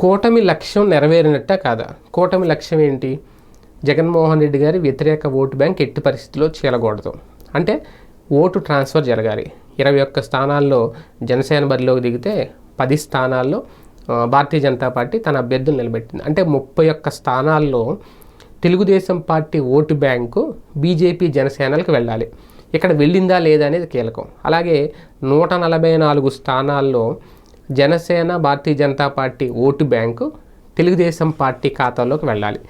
కూటమి లక్ష్యం నెరవేరినట్ట కాదా? కూటమి లక్ష్యం ఏంటి? జగన్మోహన్ రెడ్డి గారి వ్యతిరేక ఓటు బ్యాంక్ ఎట్టి పరిస్థితిలో చీలకూడదు. అంటే ఓటు ట్రాన్స్ఫర్ జరగాలి. ఇరవై ఒక్క స్థానాల్లో జనసేన బరిలోకి దిగితే పది స్థానాల్లో భారతీయ జనతా పార్టీ తన అభ్యర్థులు నిలబెట్టింది. అంటే ముప్పై ఒక్క స్థానాల్లో Telugu Desam party vote bank BJP జనసేనలకు వెళ్ళాలి. ఇక్కడ వెళ్ళిందా లేదా అనేది కీలకం. అలాగే నూట నలభై నాలుగు స్థానాల్లో Janasena Bharatiya Janata party vote bank Telugu Desam party ఖాతాలోకి వెళ్ళాలి.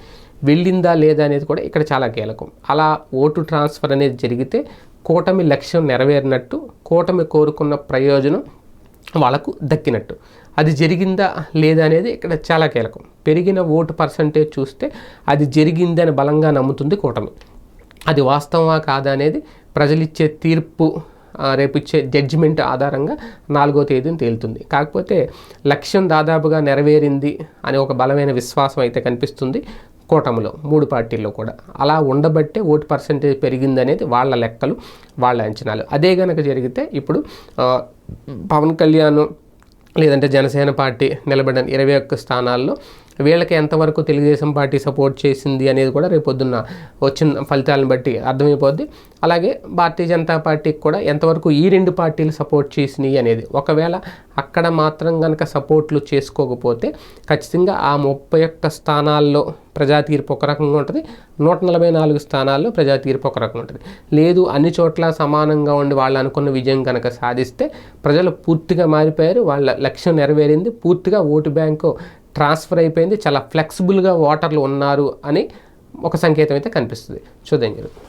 వెళ్ళిందా లేదా అనేది కూడా ఇక్కడ చాలా కీలకం. అలా ఓటు ట్రాన్స్ఫర్ అనేది జరిగితే కూటమి లక్ష్యం నెరవేరినట్టు కూటమి కోరుకున్న ప్రయోజనం వాళ్ళకు దక్కినట్టు. అది జరిగిందా లేదా అనేది ఇక్కడ చాలా కీలకం. పెరిగిన ఓటు పర్సంటేజ్ చూస్తే అది జరిగిందని బలంగా నమ్ముతుంది కూటమి. అది వాస్తవమా కాదా అనేది ప్రజలిచ్చే తీర్పు రేపు ఇచ్చే జడ్జిమెంట్ ఆధారంగా నాలుగో తేదీని తేలుతుంది. కాకపోతే లక్ష్యం దాదాపుగా నెరవేరింది అని ఒక బలమైన విశ్వాసం అయితే కనిపిస్తుంది కూటమిలో మూడు పార్టీల్లో కూడా. అలా ఉండబట్టే ఓటు పర్సంటేజ్ పెరిగిందనేది వాళ్ళ లెక్కలు వాళ్ళ అంచనాలు. అదే కనుక జరిగితే ఇప్పుడు పవన్ కళ్యాణ్ లేదంటే జనసేన పార్టీ నిలబడిన ఇరవై ఒక్క స్థానాల్లో వీళ్ళకి ఎంతవరకు తెలుగుదేశం పార్టీ సపోర్ట్ చేసింది అనేది కూడా రేపు పొద్దున్న వచ్చిన ఫలితాలను బట్టి అర్థమైపోద్ది. అలాగే భారతీయ జనతా పార్టీకి కూడా ఎంతవరకు ఈ రెండు పార్టీలు సపోర్ట్ చేసినాయి అనేది ఒకవేళ అక్కడ మాత్రం కనుక సపోర్ట్లు చేసుకోకపోతే ఖచ్చితంగా ఆ ముప్పై ఒక్క స్థానాల్లో ప్రజా తీర్పు ఒక రకంగా ఉంటుంది. నూట నలభై నాలుగు స్థానాల్లో ప్రజా తీర్పు ఒక రకంగా ఉంటుంది. లేదు అన్ని చోట్ల సమానంగా ఉండి వాళ్ళు అనుకున్న విజయం కనుక సాధిస్తే ప్రజలు పూర్తిగా మారిపోయారు వాళ్ళ లక్ష్యం నెరవేరింది పూర్తిగా ఓటు బ్యాంకు ట్రాన్స్ఫర్ అయిపోయింది. చాలా ఫ్లెక్సిబుల్గా ఓటర్లు ఉన్నారు అని ఒక సంకేతం అయితే కనిపిస్తుంది. చూద్దాం జరుగుతుంది.